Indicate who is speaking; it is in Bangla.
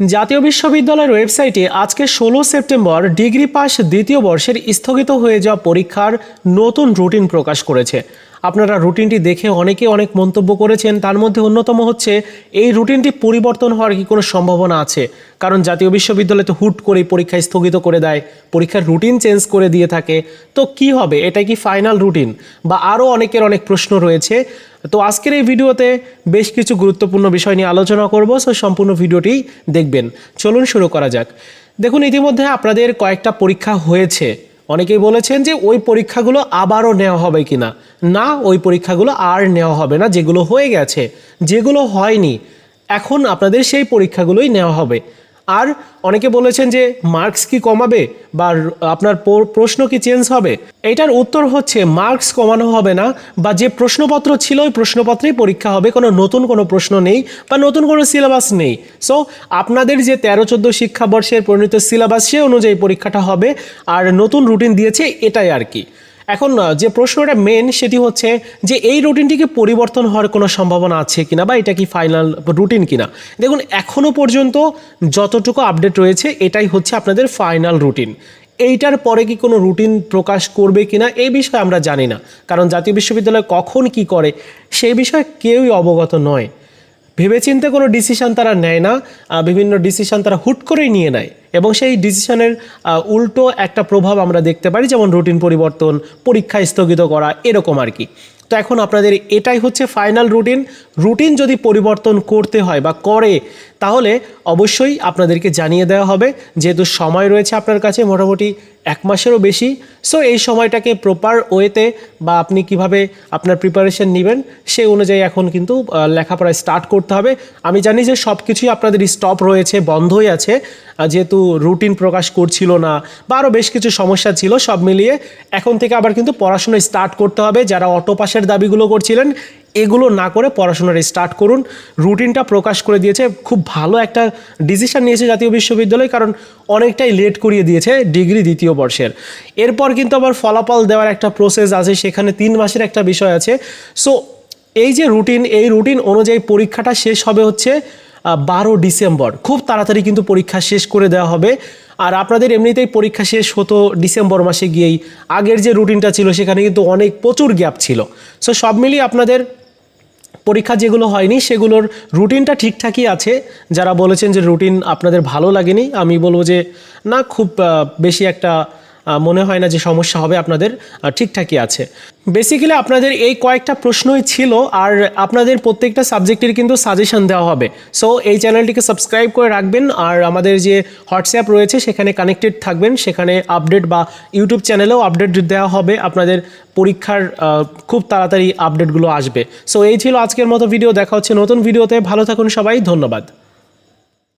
Speaker 1: জাতীয় বিশ্ববিদ্যালয়ের ওয়েবসাইটে আজকে ষোলো সেপ্টেম্বর ডিগ্রি পাস দ্বিতীয় বর্ষের স্থগিত হয়ে যাওয়া পরীক্ষার নতুন রুটিন প্রকাশ করেছে। আপনারা রুটিনটি দেখে অনেকে অনেক মন্তব্য করেছেন। তার মধ্যে অন্যতম হচ্ছে, এই রুটিনটি পরিবর্তন হওয়ার কি কোনো সম্ভাবনা আছে? কারণ জাতীয় বিশ্ববিদ্যালয় তো হুট করে পরীক্ষা স্থগিত করে দেয়, পরীক্ষার রুটিন চেঞ্জ করে দিয়ে থাকে। তো কি হবে? এটা কি ফাইনাল রুটিন? বা আরও অনেকের অনেক প্রশ্ন রয়েছে। তো আজকের এই ভিডিওতে বেশ কিছু গুরুত্বপূর্ণ বিষয় নিয়ে আলোচনা করব। সো সম্পূর্ণ ভিডিওটি দেখবেন। চলুন শুরু করা যাক। দেখুন, ইতিমধ্যে আপনাদের কয়েকটা পরীক্ষা হয়েছে। অনেকেই বলেছেন যে ওই পরীক্ষাগুলো আবারও নেওয়া হবে কি না না, ওই পরীক্ষাগুলো আর নেওয়া হবে না, যেগুলো হয়ে গেছে, যেগুলো হয়নি, এখন আপনাদের সেই পরীক্ষাগুলোই নেওয়া হবে। আর অনেকে বলেছেন যে মার্কস কি কমাবে বা আপনার প্রশ্ন কি চেঞ্জ হবে? এটার উত্তর হচ্ছে মার্কস কমানো হবে না বা যে প্রশ্নপত্র ছিল ওই প্রশ্নপত্রেই পরীক্ষা হবে। কোনো নতুন কোনো প্রশ্ন নেই বা নতুন কোনো সিলেবাস নেই। সো আপনাদের যে তেরো, চোদ্দ শিক্ষাবর্ষের পরিণত সিলেবাস সে অনুযায়ী পরীক্ষাটা হবে। আর নতুন রুটিন দিয়েছে এটাই আর কি। এখন যে প্রশ্নটা মেন সেটি হচ্ছে যে এই রুটিনটিকে পরিবর্তন হওয়ার কোনো সম্ভাবনা আছে কিনা বা এটা কি ফাইনাল রুটিন কিনা? দেখুন এখনও পর্যন্ত যতটুকু আপডেট রয়েছে, এটাই হচ্ছে আপনাদের ফাইনাল রুটিন এইটার পরে কি কোনো রুটিন প্রকাশ করবে কিনা, এই বিষয়ে আমরা জানি না। কারণ জাতীয় বিশ্ববিদ্যালয় কখন কি করে, সেই বিষয়ে কেউই অবগত নয়। ভেবেচিন্তে কোনো ডিসিশান তারা নেয় না বিভিন্ন ডিসিশান তারা হুট করেই নিয়ে নেয়। এবং সেই ডিসিশনের উল্টো একটা প্রভাব আমরা দেখতে পারি, যেমন রুটিন পরিবর্তন, পরীক্ষা স্থগিত করা, এরকম আর কি। তো এখন আপনাদের এটাই হচ্ছে ফাইনাল রুটিন রুটিন যদি পরিবর্তন করতে হয় বা করে, তাহলে অবশ্যই আপনাদেরকে জানিয়ে দেওয়া হবে, যেহেতু সময় রয়েছে আপনার কাছে, মোটামুটি এক মাসেরও বেশি। সো এই সময়টাকে প্রপার ওয়েতে বা আপনি কীভাবে আপনার প্রিপারেশন নেবেন, সেই অনুযায়ী এখন কিন্তু লেখাপড়া স্টার্ট করতে হবে। আমি জানি যে সব কিছুই আপনাদের স্টপ রয়েছে, বন্ধই আছে। যেহেতু রুটিন প্রকাশ করছিল না বা আরও বেশ কিছু সমস্যা ছিল, সব মিলিয়ে এখন থেকে আবার কিন্তু পড়াশোনা স্টার্ট করতে হবে। যারা অটো পাসের দাবিগুলো করছিলেন, এগুলো না করে পড়াশোনার স্টার্ট করুন। রুটিনটা প্রকাশ করে দিয়েছে, খুব ভালো একটা ডিসিশন নিয়েছে জাতীয় বিশ্ববিদ্যালয়, কারণ অনেকটাই লেট করিয়ে দিয়েছে ডিগ্রি দ্বিতীয় বর্ষের। এরপর কিন্তু আবার ফলাফল দেওয়ার একটা প্রসেস আছে, সেখানে তিন মাসের একটা বিষয় আছে। সো এই যে রুটিন এই রুটিন অনুযায়ী পরীক্ষাটা শেষ হবে হচ্ছে বারো ডিসেম্বর। খুব তাড়াতাড়ি কিন্তু পরীক্ষা শেষ করে দেওয়া হবে। আর আপনাদের এমনিতেই পরীক্ষা শেষ হতো ডিসেম্বর মাসে গিয়েই। আগের যে রুটিনটা ছিল, সেখানে কিন্তু অনেক প্রচুর গ্যাপ ছিল। সো সব মিলিয়ে আপনাদের পরীক্ষা যেগুলো হয়নি, সেগুলোর রুটিনটা ঠিকঠাকই আছে। যারা বলেছেন যে রুটিন আপনাদের ভালো লাগেনি, আমি বলব যে না, খুব বেশি একটা মনে হয় না যে সমস্যা হবে, আপনাদের ঠিকঠাকই আছে। বেসিক্যালি আপনাদের এই কয়েকটা প্রশ্নই ছিল, আর আপনাদের প্রত্যেকটা সাবজেক্টের কিন্তু সাজেশন দেওয়া হবে। সো এই চ্যানেলটিকে সাবস্ক্রাইব করে রাখবেন, আর আমাদের যে হোয়াটসঅ্যাপ রয়েছে, সেখানে কানেক্টেড থাকবেন। সেখানে আপডেট বা ইউটিউব চ্যানেলেও আপডেট দেওয়া হবে। আপনাদের পরীক্ষার খুব তাড়াতাড়ি আপডেটগুলো আসবে। সো এই ছিল আজকের মতো ভিডিও দেখা হচ্ছে নতুন ভিডিওতে ভালো থাকুন সবাই। ধন্যবাদ।